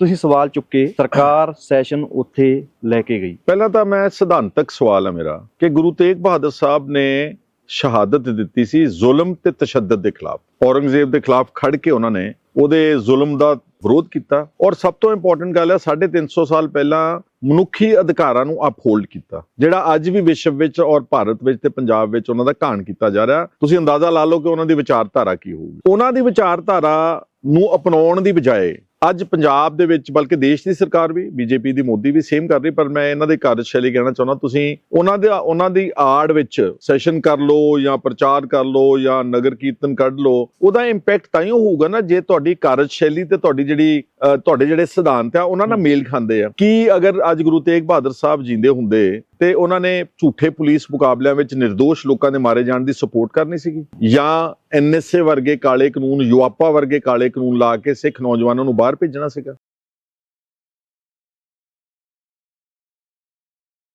ਤੁਸੀਂ ਸਵਾਲ ਚੁੱਕੇ ਸਰਕਾਰ ਸੈਸ਼ਨ ਉੱਥੇ ਲੈ ਕੇ ਗਈ। ਪਹਿਲਾਂ ਤਾਂ ਮੈਂ ਸਿਧਾਂਤਕ ਸਵਾਲ ਹੈ ਮੇਰਾ ਕਿ ਗੁਰੂ ਤੇਗ ਬਹਾਦਰ ਸਾਹਿਬ ਨੇ ਸ਼ਹਾਦਤ ਦਿੱਤੀ ਸੀ ਜ਼ੁਲਮ ਤੇ ਤਸ਼ੱਦਦ ਦੇ ਖਿਲਾਫ। ਔਰੰਗਜ਼ੇਬ ਦੇ ਖਿਲਾਫ ਖੜ ਕੇ ਉਹਨਾਂ ਨੇ ਉਹਦੇ ਜ਼ੁਲਮ ਦਾ ਵਿਰੋਧ ਕੀਤਾ ਔਰ ਸਭ ਤੋਂ ਇੰਪੋਰਟੈਂਟ ਗੱਲ ਹੈ 350 ਸਾਲ ਪਹਿਲਾਂ ਮਨੁੱਖੀ ਅਧਿਕਾਰਾਂ ਨੂੰ ਅਪਹੋਲਡ ਕੀਤਾ, ਜਿਹੜਾ ਅੱਜ ਵੀ ਵਿਸ਼ਵ ਵਿੱਚ ਔਰ ਭਾਰਤ ਵਿੱਚ ਤੇ ਪੰਜਾਬ ਵਿੱਚ ਉਹਨਾਂ ਦਾ ਘਾਣ ਕੀਤਾ ਜਾ ਰਿਹਾ। ਤੁਸੀਂ ਅੰਦਾਜ਼ਾ ਲਾ ਲਓ ਕਿ ਉਹਨਾਂ ਦੀ ਵਿਚਾਰਧਾਰਾ ਕੀ ਹੋਊਗੀ। ਉਹਨਾਂ ਦੀ ਵਿਚਾਰਧਾਰਾ ਨੂੰ ਅਪਣਾਉਣ ਦੀ ਬਜਾਏ ਅੱਜ ਪੰਜਾਬ ਦੇ ਵਿੱਚ ਬਲਕਿ ਦੇਸ਼ ਦੀ ਸਰਕਾਰ ਵੀ ਬੀਜੇਪੀ ਦੀ ਮੋਦੀ ਵੀ ਸੇਮ ਕਰ ਰਹੀ ਪਰ ਮੈਂ ਇਹਨਾਂ ਦੇ ਕਾਰਜਸ਼ੈਲੀ ਕਹਿਣਾ ਚਾਹੁੰਦਾ ਤੁਸੀਂ ਉਹਨਾਂ ਦੇ ਉਹਨਾਂ ਦੀ ਆੜ ਵਿੱਚ ਸੈਸ਼ਨ ਕਰ ਲਓ ਜਾਂ ਪ੍ਰਚਾਰ ਕਰ ਲਓ ਜਾਂ ਨਗਰ ਕੀਰਤਨ ਕੱਢ ਲਓ ਉਹਦਾ ਇੰਪੈਕਟ ਤਾਂ ਹੀ ਹੋਊਗਾ ਨਾ ਜੇ ਤੁਹਾਡੀ ਕਾਰਜਸ਼ੈਲੀ ਤੇ ਤੁਹਾਡੀ ਜਿਹੜੀ ਤੁਹਾਡੇ ਜਿਹੜੇ ਸਿਧਾਂਤ ਆ ਉਹਨਾਂ ਨਾਲ ਮੇਲ ਖਾਂਦੇ ਆ। ਕੀ ਅਗਰ ਅੱਜ ਗੁਰੂ ਤੇਗ ਬਹਾਦਰ ਸਾਹਿਬ ਜਿੰਦੇ ਹੁੰਦੇ ਤੇ ਉਹਨਾਂ ਨੇ ਝੂਠੇ ਪੁਲਿਸ ਮੁਕਾਬਲਿਆਂ ਵਿੱਚ નિર્ਦੋਸ਼ ਲੋਕਾਂ ਦੇ ਮਾਰੇ ਜਾਣ ਦੀ ਸਪੋਰਟ ਕਰਨੀ ਸੀਗੀ? ਜਾਂ ਐਨਐਸਏ ਵਰਗੇ ਕਾਲੇ ਕਾਨੂੰਨ, ਯੂਆਪਾ ਵਰਗੇ ਕਾਲੇ ਕਾਨੂੰਨ ਲਾ ਕੇ ਸਿੱਖ ਨੌਜਵਾਨਾਂ ਨੂੰ ਬਾਹਰ ਭੇਜਣਾ ਸੀਗਾ।